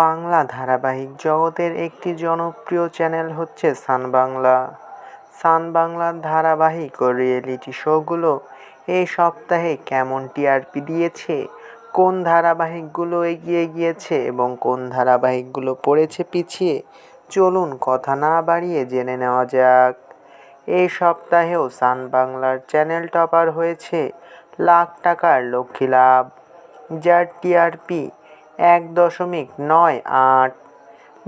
বাংলা ধারাবাহিক জগতের একটি জনপ্রিয় চ্যানেল হচ্ছে সান বাংলা। সান বাংলার ধারাবাহিক ও রিয়েলিটি শোগুলো এই সপ্তাহে কেমন টিআরপি দিয়েছে, কোন ধারাবাহিকগুলো এগিয়ে গিয়েছে এবং কোন ধারাবাহিকগুলো পড়েছে পিছিয়ে, চলুন কথা না বাড়িয়ে জেনে নেওয়া যাক। এই সপ্তাহেও সান বাংলার চ্যানেল টপার হয়েছে লাখ টাকার লক্ষ্মী লাভ, যার টিআরপি এক দশমিক নয় আট।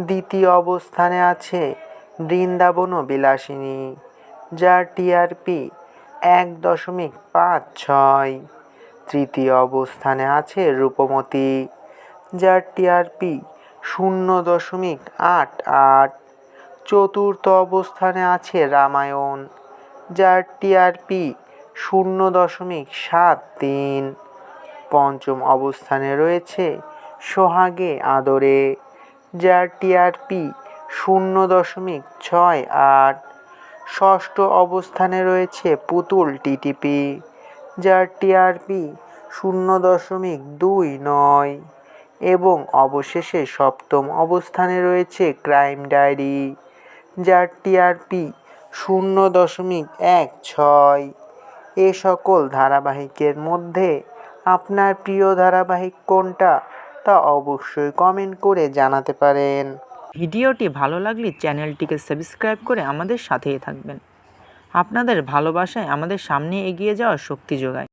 দ্বিতীয় অবস্থানে আছে বৃন্দাবন বিলাসিনী, যার টিআরপি এক দশমিক পাঁচ ছয়। তৃতীয় অবস্থানে আছে রূপমতী, যার টিআরপি শূন্য দশমিক আট আট। চতুর্থ অবস্থানে আছে রামায়ণ, যার টিআরপি শূন্য দশমিক সাত তিন। পঞ্চম অবস্থানে রয়েছে সোহাগে আদরে, যার টিআরপি শূন্য দশমিক ছয় আট, ষষ্ঠ অবস্থানে রয়েছে পুতুল টিটিপি, যার টিআরপি শূন্য দশমিক দুই নয় এবং অবশেষে সপ্তম অবস্থানে রয়েছে ক্রাইম ডায়েরি, যার টিআরপি শূন্য দশমিক এক ছয়। এ সকল ধারাবাহিকের মধ্যে আপনার প্রিয় ধারাবাহিক কোনটা? তা অবশ্যই কমেন্ট করে জানাতে পারেন। ভিডিওটি ভালো লাগলে চ্যানেলটিকে সাবস্ক্রাইব করে আমাদের সাথেই থাকবেন। আপনাদের ভালোবাসায় আমাদের সামনে এগিয়ে যাওয়ার শক্তি যোগায়।